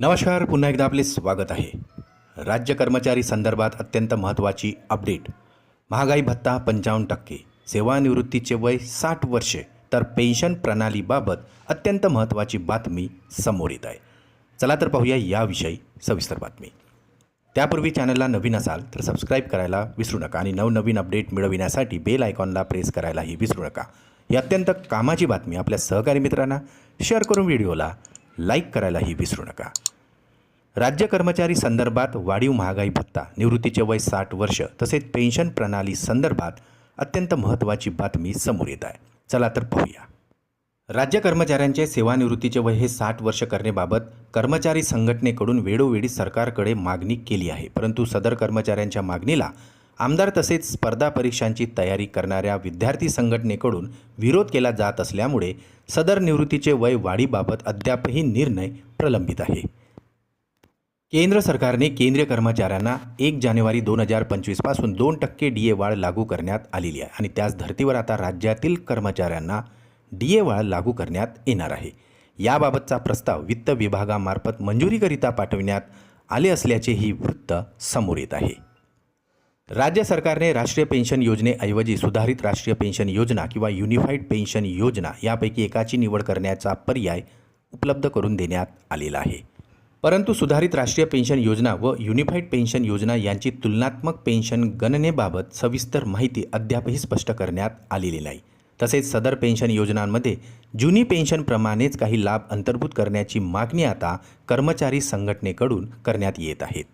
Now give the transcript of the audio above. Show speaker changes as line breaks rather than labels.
नमस्कार पुन्हा एकदा आपले स्वागत आहे. राज्य कर्मचारी संदर्भात अत्यंत महत्त्वाची अपडेट. महागाई भत्ता पंचावन्न टक्के सेवानिवृत्तीचे वय साठ वर्षे तर पेन्शन प्रणालीबाबत अत्यंत महत्त्वाची बातमी समोर येत आहे. चला तर पाहूया याविषयी सविस्तर बातमी. त्यापूर्वी चॅनलला नवीन असाल तर सबस्क्राईब करायला विसरू नका आणि नवनवीन अपडेट मिळविण्यासाठी बेल आयकॉनला प्रेस करायलाही विसरू नका. ही अत्यंत कामाची बातमी आपल्या सहकारी मित्रांना शेअर करून व्हिडिओला लाईक करायलाही विसरू नका. राज्य कर्मचारी संदर्भात वाढीव महागाई भत्ता निवृत्तीचे वय साठ वर्ष तसेच पेन्शन प्रणाली संदर्भात अत्यंत महत्त्वाची बातमी समोर येत आहे. चला तर पाहूया. राज्य कर्मचाऱ्यांचे सेवानिवृत्तीचे वय हे साठ वर्ष करण्याबाबत कर्मचारी संघटनेकडून वेळोवेळी सरकारकडे मागणी केली आहे. परंतु सदर कर्मचाऱ्यांच्या मागणीला आमदार तसेच स्पर्धा परीक्षांची तयारी करणाऱ्या विद्यार्थी संघटनेकडून विरोध केला जात असल्यामुळे सदर निवृत्तीचे वय वाढीबाबत अद्यापही निर्णय प्रलंबित आहे. केंद्र सरकारने केंद्रीय कर्मचाऱ्यांना एक जानेवारी दोन हजार पंचवीसपासून दोन टक्के डी ए वाढ लागू करण्यात आलेली आहे. आणि त्याच धर्तीवर आता राज्यातील कर्मचाऱ्यांना डी ए वाढ लागू करण्यात येणार आहे. याबाबतचा प्रस्ताव वित्त विभागामार्फत मंजुरीकरिता पाठविण्यात आले असल्याचेही वृत्त समोर येत आहे. राज्य सरकारने राष्ट्रीय पेन्शन योजनेऐवजी सुधारित राष्ट्रीय पेन्शन योजना किंवा युनिफाईड पेन्शन योजना यापैकी एकाची निवड करण्याचा पर्याय उपलब्ध करून देण्यात आलेला आहे. परंतु सुधारित राष्ट्रीय पेन्शन योजना व युनिफाईड पेन्शन योजना यांची तुलनात्मक पेन्शन गणनेबाबत सविस्तर माहिती अद्यापही स्पष्ट करण्यात आलेली नाही. तसेच सदर पेन्शन योजनांमध्ये जुनी पेन्शनप्रमाणेच काही लाभ अंतर्भूत करण्याची मागणी आता कर्मचारी संघटनेकडून करण्यात येत आहेत.